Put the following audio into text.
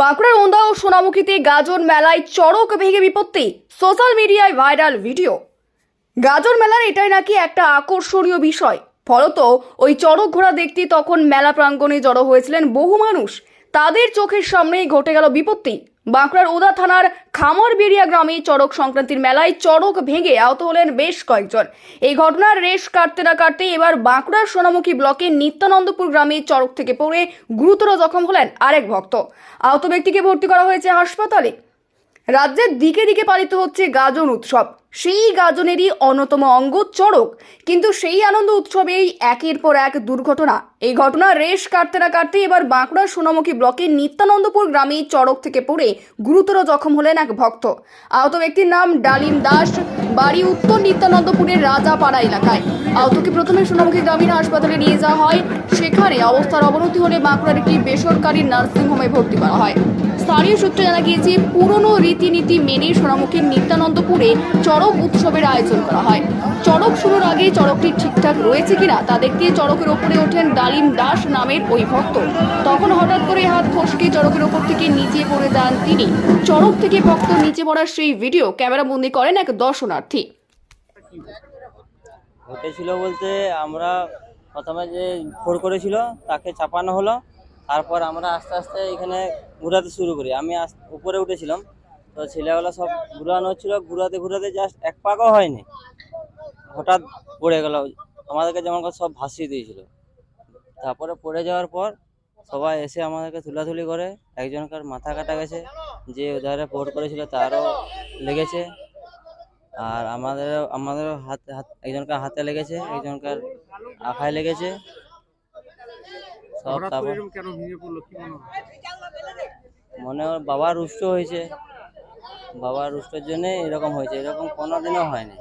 বাঁকুড়ার ওন্দা ও সোনামুখীতে গাজন মেলায় চড়ক ভেঙে বিপত্তি। সোশ্যাল মিডিয়ায় ভাইরাল ভিডিও। গাজন মেলার এটাই নাকি একটা আকর্ষণীয় বিষয়। ফলত ওই চড়ক ঘোড়া দেখতে তখন মেলা প্রাঙ্গণে জড়ো হয়েছিলেন বহু মানুষ। তাদের চোখের সামনেই ঘটে গেল বিপত্তি। বাঁকুড়ার উদা থানার খামরবেড়িয়া গ্রামে চড়ক সংক্রান্তির মেলায় চড়ক ভেঙে আহত হলেন বেশ কয়েকজন। এই ঘটনার রেশ কাটতে না কাটতে এবার বাঁকুড়ার সোনামুখী ব্লকের নিত্যানন্দপুর গ্রামে চড়ক থেকে পড়ে গুরুতর জখম হলেন আরেক ভক্ত। আহত ব্যক্তিকে ভর্তি করা হয়েছে হাসপাতালে। রাজ্যের দিকে দিকে পালিত হচ্ছে গাজন উৎসব। সেই গাজনেরই অন্যতম অঙ্গ চড়ক। কিন্তু সেই আনন্দ উৎসবেই একের পর এক দুর্ঘটনা। এই ঘটনা রেশ কাটতে না কাটতে এবার বাঁকুড়ার সোনামুখী ব্লকের নিত্যানন্দপুর গ্রামে চড়ক থেকে পড়ে গুরুতর জখম হলেন এক ভক্ত। আহত ব্যক্তির নাম ডালিম দাস, বাড়ি উত্তর নিত্যানন্দপুরের রাজাপাড়া এলাকায়। আহতকে প্রথমে সোনামুখী গ্রামীণ হাসপাতালে নিয়ে যাওয়া হয়। সেখানে অবস্থার অবনতি হলে বাঁকুড়ার একটি বেসরকারি নার্সিংহোমে ভর্তি করা হয়। স্থানীয় সূত্রে জানা গিয়েছে, পুরনো রীতিনীতি মেনে সোনামুখীর নিত্যানন্দপুরে চড়ক উৎসবের আয়োজন করা হয়। চড়ক শুরুর আগে চড়কটি ঠিকঠাক রয়েছে কিনা তা দেখতে চড়কের ওপরে ওঠেন ডালিম দাস নামের ওই ভক্ত। তখন হঠাৎ করে হাত ফসকে চড়কের ওপর থেকে নিচে পড়ে যান তিনি। চড়ক থেকে ভক্ত নিচে পড়ার সেই ভিডিও ক্যামেরা বন্দি করেন এক দর্শনার্থী। ঘটেছিল বলতে আমরা প্রথমে যে ফোর করেছিল, তাকে চাপানো হলো। তারপর আমরা আস্তে আস্তে এখানে ঘুরাতে শুরু করি। আমি উপরে উঠেছিলাম, তো ছেলেগুলো সব ঘুরানো হচ্ছিল, ঘুরাতে ঘুরাতে জাস্ট এক পাকও হয়নি। হঠাৎ পড়ে গেল, আমাদেরকে যেমন সব ভাসিয়ে দিয়েছিল। তারপরে পড়ে যাওয়ার পর সবাই এসে আমাদেরকে তুলাতুলি করে, একজনকার মাথা কাটা গেছে, যে ওধারে পোর করেছিল তারও লেগেছে। আর আমাদের আমাদেরও হাতে, হাত, একজনকার হাতে লেগেছে, একজনকার আখায় লেগেছে। সব তারপর কেন ভেঙে পড়ল? কি মনে হয়? মনে হয় বাবা রুষ্ট হয়েছে। বাবা রুষ্টর জন্য এরকম হয়েছে। এরকম কোনোদিনও হয়নি।